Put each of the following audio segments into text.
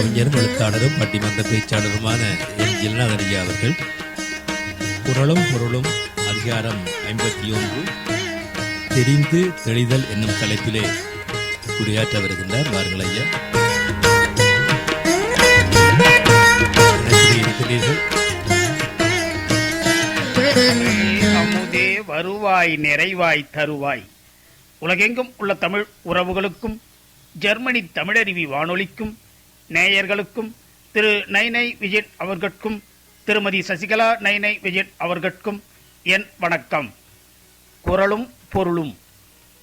கவிஞரும் எழுத்தாளரும் பட்டிமன்ற பேச்சாளருமான என் ஜில்நாதரியா அவர்கள். குரலும் பொருளும் அதிகாரம் ஐம்பத்தி ஒன்று தெரிந்து தெளிதல் என்னும் தலைப்பிலே உரையாற்ற வருகின்றார் வாருங்கள் ஐயா. இருக்கிறீர்கள் அமுதே வருவாய் நிறைவாய் தருவாய். உலகெங்கும் உள்ள தமிழ் உறவுகளுக்கும் ஜெர்மனி தமிழருவி வானொலிக்கும் நேயர்களுக்கும் திரு நைனை விஜயன் அவர்கட்கும் திருமதி சசிகலா நைனை விஜயன் அவர்கட்கும் என் வணக்கம். குரலும் பொருளும்.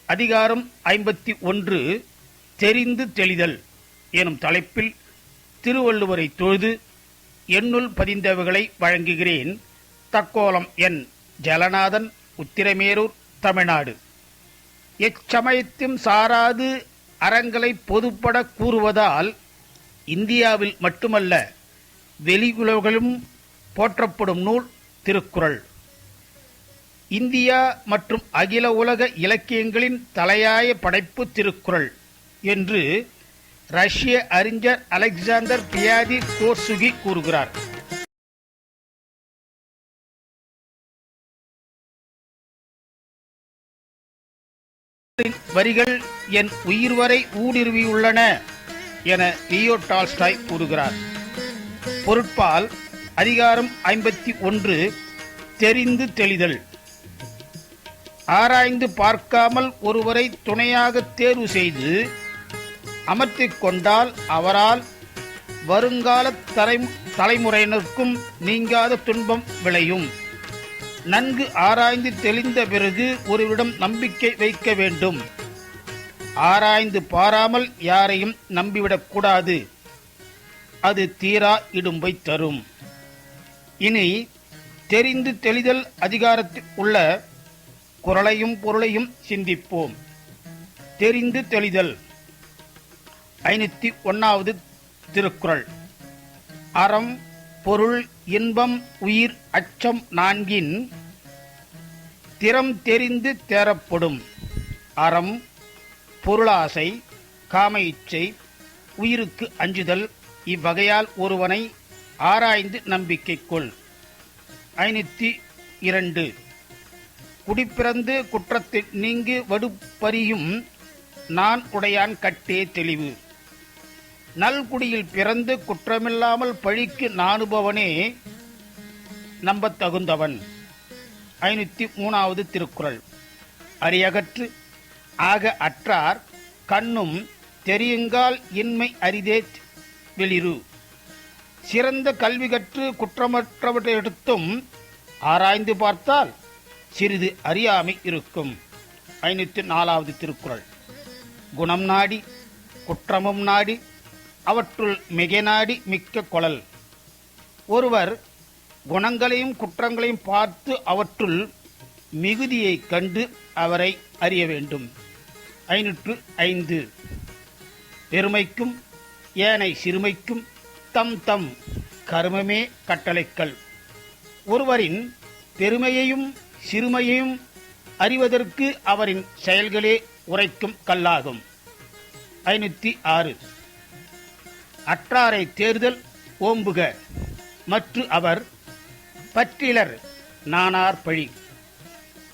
அதிகாரம் ஐம்பத்தி ஒன்று தெரிந்து தெளிதல் எனும் தலைப்பில் திருவள்ளுவரை தொழுது எண்ணுள் பதிந்தவைகளை வழங்குகிறேன். தக்கோலம் என் ஜலநாதன் உத்திரமேரூர் தமிழ்நாடு. எச்சமயத்தும் சாராது அறங்களை பொதுப்பட கூறுவதால் இந்தியாவில் மட்டுமல்ல வெளியுலகிலும் போற்றப்படும் நூல் திருக்குறள். இந்தியா மற்றும் அகில உலக இலக்கியங்களின் தலையாய படைப்பு திருக்குறள் என்று ரஷ்ய அறிஞர் அலெக்சாந்தர் பியாதி கோர்சுகி கூறுகிறார். வரிகள் என் உயிர் வரை ஊடுருவியுள்ளன. என லியோ டால்ஸ்டாய் கூறுகிறார். பொருட்பால் அதிகாரம் ஐம்பத்தி ஒன்று தெரிந்து தெளிதல். ஆராய்ந்து பார்க்காமல் ஒருவரை துணையாக தேர்வு செய்து அமர்த்திக் கொண்டால் அவரால் வருங்கால தலை தலைமுறையினருக்கும் நீங்காத துன்பம் விளையும். நன்கு ஆராய்ந்து தெளிந்த பிறகு ஒருவரிடம் நம்பிக்கை வைக்க வேண்டும். ஆராய்ந்து பாராமல் யாரையும் நம்பிவிடக் கூடாது. அது தீரா இடும்பை தரும். இனி தெரிந்து தெளிதல் அதிகாரத்தில் உள்ள குரலையும் பொருளையும் சிந்திப்போம். தெரிந்து தெளிதல். ஐநூத்தி ஒன்னாவது திருக்குறள். அறம் பொருள் இன்பம் உயிர் அச்சம் நான்கின் திறம் தெரிந்து தேரப்படும் அறம் பொருளாசை காம இச்சை உயிருக்கு அஞ்சுதல் இவ்வகையால் ஒருவனை ஆராய்ந்து நம்பிக்கை கொள். ஐநூத்தி இரண்டு. குடிப்பிறந்து குற்றத்தில் நீங்கு வடுப்பறியும் நான் உடையான் கட்டே தெளிவு. நல்குடியில் பிறந்து குற்றமில்லாமல் பழிக்கு நாணுபவனே நம்பத் தகுந்தவன் ஐநூத்தி மூணாவது திருக்குறள். அரியகற்று ஆக அற்றார் கண்ணும் தெரியுங்கால் இன்மை அரிதே வெளிரு. சிறந்த கல்வி கற்று குற்றமற்றவற்றையடுத்தும் ஆராய்ந்து பார்த்தால் சிறிது அறியாமை இருக்கும். ஐநூற்றி நாலாவது திருக்குறள். குணம் நாடி குற்றமும் நாடி அவற்றுள் மிக நாடி மிக்க கொளல் ஒருவர் குணங்களையும் குற்றங்களையும் பார்த்து அவற்றுள் மிகுதியைக் கண்டு அவரை அறிய வேண்டும். ஐநூற்று ஐந்து. பெருமைக்கும் ஏனை சிறுமைக்கும் தம் தம் கருமமே கட்டளைக்கல் ஒருவரின் பெருமையையும் சிறுமையையும் அறிவதற்கு அவரின் செயல்களே உரைக்கும் கல்லாகும். ஐநூற்றி ஆறு. அற்றாரை தேர்தல் ஓம்புக மற்ற அவர் பற்றிலர் நானார் பழி.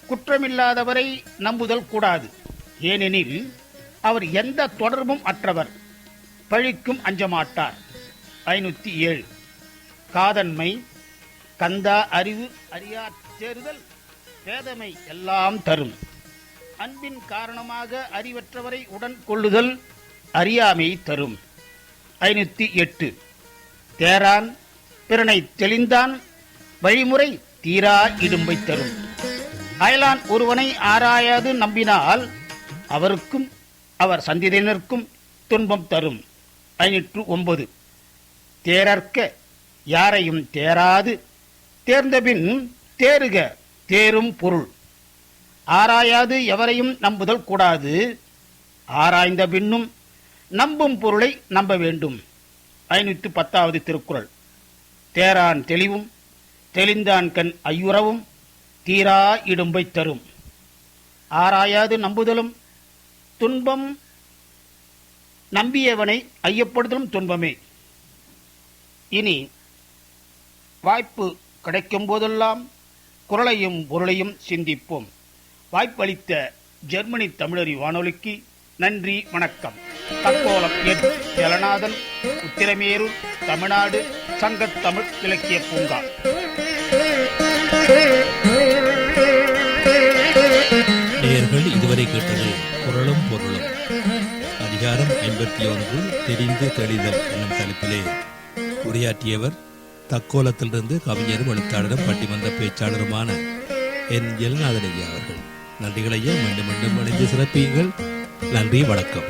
குற்றமில்லாதவரை நம்புதல் கூடாது. ஏனெனில் அவர் எந்த தொடர்பும் அற்றவர். பழிக்கும் அஞ்சமாட்டார். ஐநூத்தி ஏழு. காதன்மை கந்தா அறிவு அறியா தேர்தல் பேதமை எல்லாம் தரும். அன்பின் காரணமாக அறிவற்றவரை உடன் கொள்ளுதல் அறியாமை தரும். ஐநூத்தி எட்டு. தேரான் பிறனை தெளிந்தான் வழிமுறை தீரா இடும்பை தரும். அயலான் ஒருவனை ஆராயாது நம்பினால் அவருக்கும் அவர் சந்திதியினருக்கும் துன்பம் தரும். ஐநூற்று ஒன்பது. தேரற்க யாரையும் தேராது தேர்ந்தபின் தேறுக தேரும் பொருள். ஆராயாது எவரையும் நம்புதல் கூடாது ஆராய்ந்த பின்னும் நம்பும் பொருளை நம்ப வேண்டும். ஐநூற்று பத்தாவது திருக்குறள். தேரான் தெளிவும் தெளிந்தான் கண் ஐயுறவும் தீரா இடும்பை தரும். ஆராயாது நம்புதலும் துன்பம் நம்பியவனை ஐயப்படுதலும் துன்பமே. இனி வாய்ப்பு கிடைக்கும் போதெல்லாம் குரலையும் பொருளையும் சிந்திப்போம். வாய்ப்பளித்த ஜெர்மனி தமிழறி வானொலிக்கு நன்றி வணக்கம். தக்கோலம் என் ஜலநாதன் உத்திரமேரூர் தமிழ்நாடு சங்கத்தமிழ் இலக்கிய பூங்கா. நேயர்கள் இதுவரை கேட்டது குரலும் பொருளும். அதிகாரம் ஐம்பத்தி ஒன்று தெரிந்து தெளிதல் என்னும் தலைப்பிலே உரையாற்றியவர் தக்கோலத்திலிருந்து கவிஞரும் எழுத்தாளரும் பட்டிமன்ற பேச்சாளருமான என் ஜெகநாதன் ஐயா அவர்கள் நன்றிகளையா மீண்டும் மீண்டும் அணிந்து சிறப்பியுங்கள். நன்றி வணக்கம்.